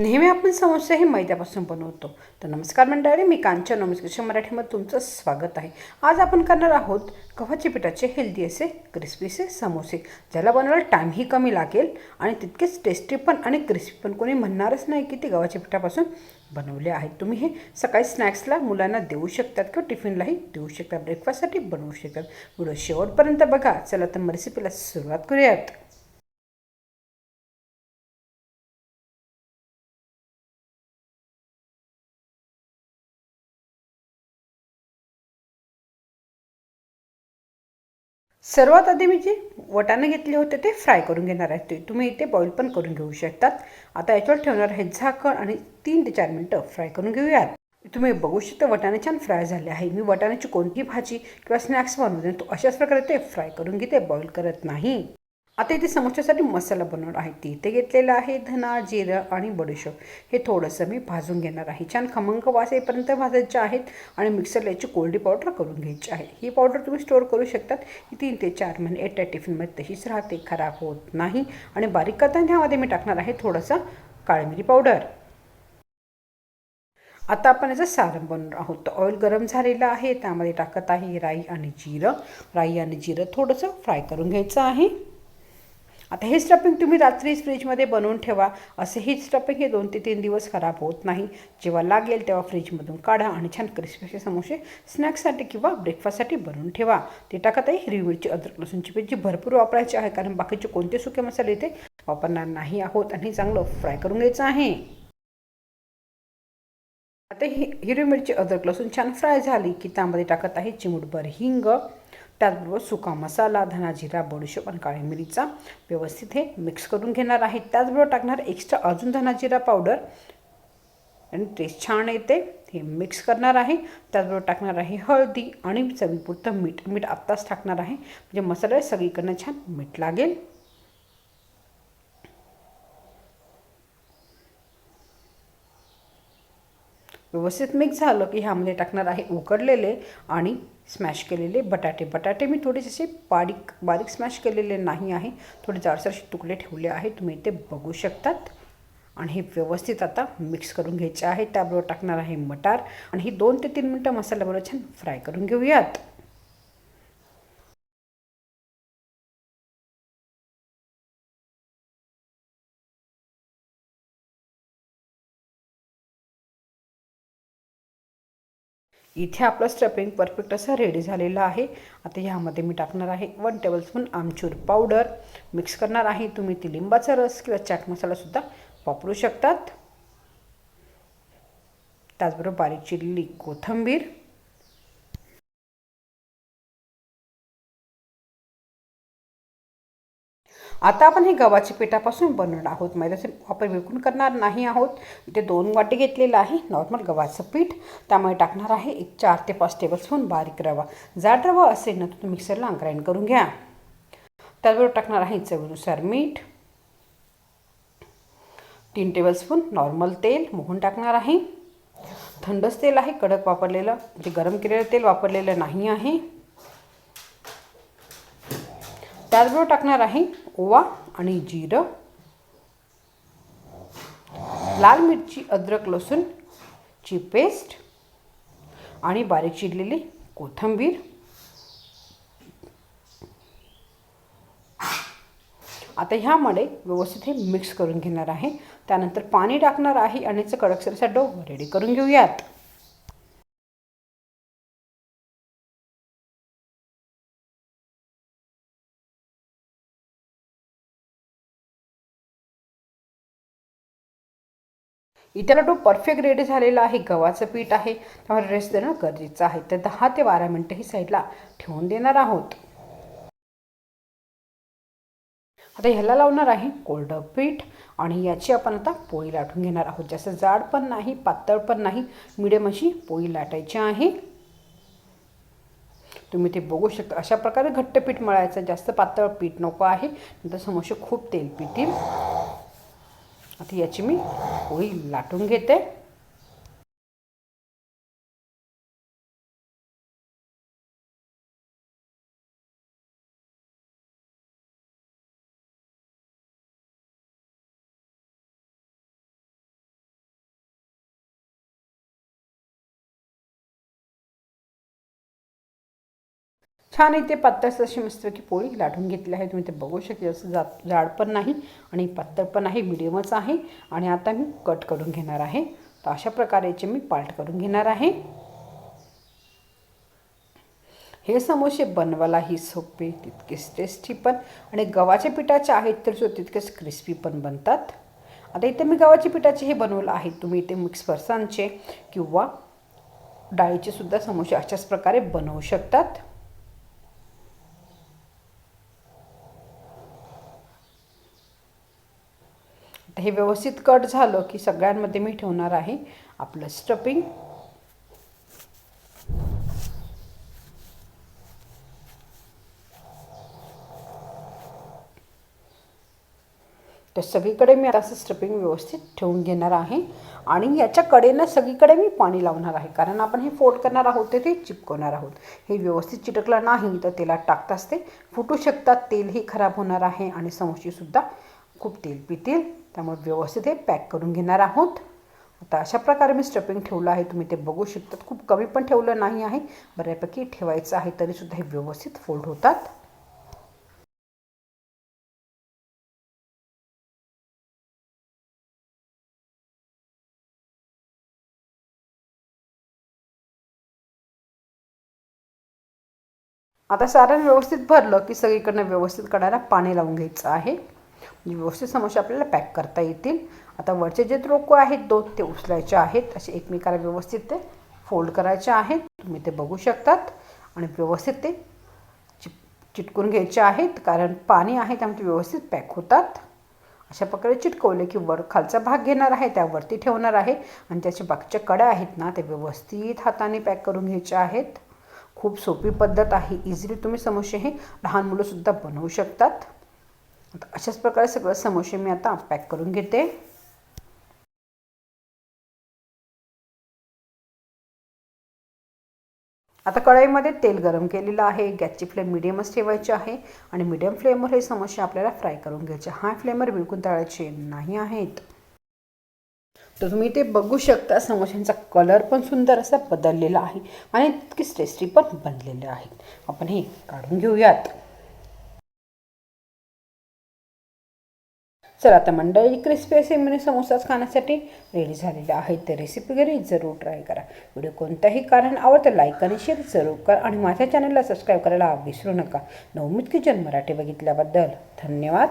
नेहमी आपण समोसे हे मैद्यापासून बनवतो. तर नमस्कार मंडळी मी कांचन नमस्कार. मराठीमध्ये तुमचं स्वागत आहे. आज आपण करणार आहोत गव्हाच्या पिठाचे हेल्दी असे क्रिस्पीचे समोसे ज्याला बनवायला टाईमही कमी लागेल आणि तितकेच टेस्टी पण आणि क्रिस्पी पण. कोणी म्हणणारच नाही की ते गव्हाच्या पिठापासून बनवले आहेत. तुम्ही हे सकाळी स्नॅक्सला मुलांना देऊ शकतात किंवा टिफिनलाही देऊ शकतात. ब्रेकफास्टसाठी बनवू शकतात. व्हिडिओ शेवटपर्यंत बघा. चला तर रेसिपीला सुरुवात करूयात. सर्वात आधी मी जे वटाणे घेतले होते ते फ्राय करून घेणार आहेत ते तुम्ही इथे बॉईल पण करून घेऊ शकतात. आता याच्यावर ठेवणार आहे झाकण आणि तीन ते चार मिनटं फ्राय करून घेऊयात. तुम्ही बघू शकता वटाणे छान फ्राय झाले आहे. मी वटाण्याची कोणती भाजी किंवा स्नॅक्स बनवते तो अशाच प्रकारे ते फ्राय करून घेते बॉईल करत नाही. आता इथे समोस्यासाठी मसाला बनवणार आहे. ती इथे घेतलेला आहे धना जिरं आणि बडीशोप. हे थोडंसं मी भाजून घेणार आहे. छान खमंग वास येईपर्यंत भाजायचे आहेत आणि मिक्सरला याची कोल्डी पावडर करून घ्यायची आहे. ही पावडर तुम्ही स्टोअर करू शकतात. ही तीन ते चार महिने एट्या टिफिनमध्ये तशीच राहते. खराब होत नाही आणि बारीक करताना ह्यामध्ये मी टाकणार आहे थोडंसं काळमिरी पावडर. आता आपण याचं सारण बनवणार आहोत. तर ऑइल गरम झालेलं आहे. त्यामध्ये टाकत आहे राई आणि जिरं. राई आणि जिरं थोडंसं फ्राय करून घ्यायचं आहे. आता हे स्टफिंग तुम्ही रात्रीच फ्रीजमध्ये बनवून ठेवा. असे ही स्टफिंग हे दोन ते तीन दिवस खराब होत नाही. जेव्हा लागेल तेव्हा फ्रीजमधून काढा आणि छान क्रिस्पी समोसे स्नॅक्ससाठी किंवा ब्रेकफास्टसाठी बनवून ठेवा. ते टाकत आहे हिरवी मिरची अद्रक लसूणची पेस्ट जी भरपूर वापरायची आहे कारण बाकीचे कोणते सुके मसाले इथे वापरणार नाही आहोत आणि चांगलं फ्राय करून घ्यायचं आहे. आता ही हिरवी मिरची अद्रक लसूण छान फ्राय झाली की त्यामध्ये टाकत आहे चिमूटभर हिंग. त्याचबरोबर सुका मसाला धना जिरा बडीशेप आणि काळी मिरीचा व्यवस्थित हे मिक्स करून घेणार आहे. त्याचबरोबर टाकणार एक्स्ट्रा अजून धना जिरा पावडर आणि टेस्ट छान येते. हे मिक्स करणार आहे. त्याचबरोबर टाकणार आहे हळदी आणि चवीपुरतं मीठ. मीठ आत्ताच टाकणार आहे. म्हणजे मसाला सगळीकडनं छान मीठ लागेल. व्यवस्थित मिक्स झालं की ह्यामध्ये टाकणार आहे उकडलेले आणि स्मॅश केलेले बटाटे. बटाटे मी थोडेसे असे बारीक बारीक स्मॅश केलेले नाही आहे. थोडे जाडसरसे तुकडे ठेवले आहे तुम्ही ते बघू शकतात. आणि हे व्यवस्थित आता मिक्स करून घ्यायचे आहे. त्याबरोबर टाकणार आहे मटार. आणि ही दोन ते तीन मिनटं मसाल्याबरोबर छान फ्राय करून घेऊयात. इथे आपलं स्टफिंग परफेक्ट असं रेडी झालेलं आहे. आता ह्यामध्ये मी टाकणार आहे one tablespoon amchur powder mix करणार आहे तुम्ही ती लिंबाचा रस किंवा चाट मसालासुद्धा वापरू शकतात. त्याचबरोबर बारीक चिरलेली कोथंबीर. आता आपण हे गव्हाच्या पिठापासून बनवणार आहोत. मैद्याचे वापर बिलकुल करणार नाही आहोत. इथे दोन वाटी घेतलेलं आहे. नॉर्मल गव्हाचं पीठ त्यामुळे टाकणार आहे. एक चार ते पाच टेबलस्पून बारीक रवा. जाड रवा असेल ना तुम्ही मिक्सरला ग्राइंड करून घ्या. त्याचबरोबर टाकणार आहे चवीनुसार मीठ. तीन टेबलस्पून नॉर्मल तेल मोहून टाकणार आहे. थंडच तेल आहे कडक वापरलेलं. म्हणजे गरम केलेलं तेल वापरलेलं नाही आहे. त्याचबरोबर टाकणार आहे ओवा आणि जिरं लाल मिरची अद्रक लसूणची पेस्ट आणि बारीक चिरलेली कोथिंबीर. आता ह्यामध्ये व्यवस्थित हे मिक्स करून घेणार आहे. त्यानंतर पाणी टाकणार आहे आणि कडकसरीचा डो रेडी करून घेऊयात. इतर तो परफेक्ट रेडी झालेला आहे. गव्हाचं पीठ आहे. त्यामुळे रेस्ट देणं गरजेचं आहे. तर दहा ते बारा मिनटं ही साईडला ठेवून देणार आहोत. आता ह्याला लावणार आहे कोल्ड पीठ आणि याची आपण आता पोळी लाटून घेणार आहोत. जास्त जाड पण नाही पातळ पण नाही. मिडियम अशी पोळी लाटायची आहे. तुम्ही ते बघू शकता. अशा प्रकारे घट्ट पीठ मळायचं. जास्त पातळ पीठ नको आहे. नंतर समोसे खूप तेल पितील आता याची मी पोळी लाटून छान इथे पातळ अशी मस्तपैकी पोळी लाटून घेतली आहे. तुम्ही ते बघू शकता. असं जा जाड पण नाही आणि पातळ पण आहे. मिडियमच आहे. आणि आता मी कट करून घेणार आहे. तर अशा प्रकारेचे मी पाल्ट करून घेणार आहे. हे समोसे बनवायलाही सोपे तितकेच टेस्टी पण. आणि गव्हाच्या पिठाचे आहेत तर सो तितकेच क्रिस्पी पण बनतात. आता इथे मी गव्हाच्या पिठाचे हे बनवलं आहे. तुम्ही इथे मिक्स फरसांचे किंवा डाळीचे सुद्धा समोसे अशाच प्रकारे बनवू शकतात. हे व्यवस्थित कट झालं की सगळ्यांमध्ये मी ठेवणार आहे आपलं स्टपिंग तर सगळीकडे मी आता असं व्यवस्थित ठेवून घेणार आहे. आणि याच्या कडेनं सगळीकडे मी पाणी लावणार आहे. कारण आपण हे फोल्ड करणार आहोत ते ते चिपकवणार आहोत. हे व्यवस्थित चिटकलं नाही तर तेलात टाकताच ते फुटू शकतात तेलही खराब होणार आहे आणि समोसेसुद्धा खूप तेल पितील. त्यामुळे व्यवस्थित हे पॅक करून घेणार आहोत. आता अशा प्रकारे मी स्टफिंग ठेवलं आहे. तुम्ही ते बघू शकतात. खूप कमी पण ठेवलं नाही आहे. बऱ्यापैकी ठेवायचं आहे तरीसुद्धा हे व्यवस्थित फोल्ड होतात. आता सारण व्यवस्थित भरलं की सगळीकडनं व्यवस्थित कडायला पाणी लावून घ्यायचं आहे. व्यवस्थित समोसे आपल्याला पॅक करता येतील. आता वरचे जे रोको आहेत दोन ते उचलायचे आहेत. असे एकमेकाला व्यवस्थित ते फोल्ड करायचे आहेत. तुम्ही ते बघू शकतात. आणि व्यवस्थित ते चिप चिटकून घ्यायचे आहेत. कारण पाणी आहे त्यामुळे व्यवस्थित पॅक होतात. अशा प्रकारे चिटकवले की वर खालचा भाग घेणार आहे त्यावरती ठेवणार आहे. आणि त्याच्या बाकीच्या कड्या आहेत ना ते व्यवस्थित हाताने पॅक करून घ्यायचे आहेत. खूप सोपी पद्धत आहे. इझिली तुम्ही समोसे हे लहान मुलंसुद्धा बनवू शकतात. आता अशाच प्रकारे सगळं समोसे मी आता पॅक करून घेते. आता कढईमध्ये तेल गरम केलेलं आहे. गॅसची फ्लेम मिडियमच ठेवायची आहे आणि मिडियम फ्लेमवर हे समोसे आपल्याला फ्राय करून घ्यायचे. हाय फ्लेमवर बिलकुल तळायचे नाही आहेत. तर तुम्ही ते बघू शकता समोशांचा कलर पण सुंदर असा बदललेला आहे आणि तितकीच टेस्टी पण बनलेले आहेत. आपण हे काढून घेऊयात. चला आता मंडळी क्रिस्पी असे म्हणजे समोसाच खाण्यासाठी रेडी झालेले आहेत. ते रेसिपी घरी जरूर ट्राय करा. व्हिडिओ कोणत्याही कारण आवडतं लाईक आणि शेअर जरूर करा. आणि माझ्या चॅनलला सबस्क्राईब करायला विसरू नका. नवमीत किचन मराठी बघितल्याबद्दल धन्यवाद.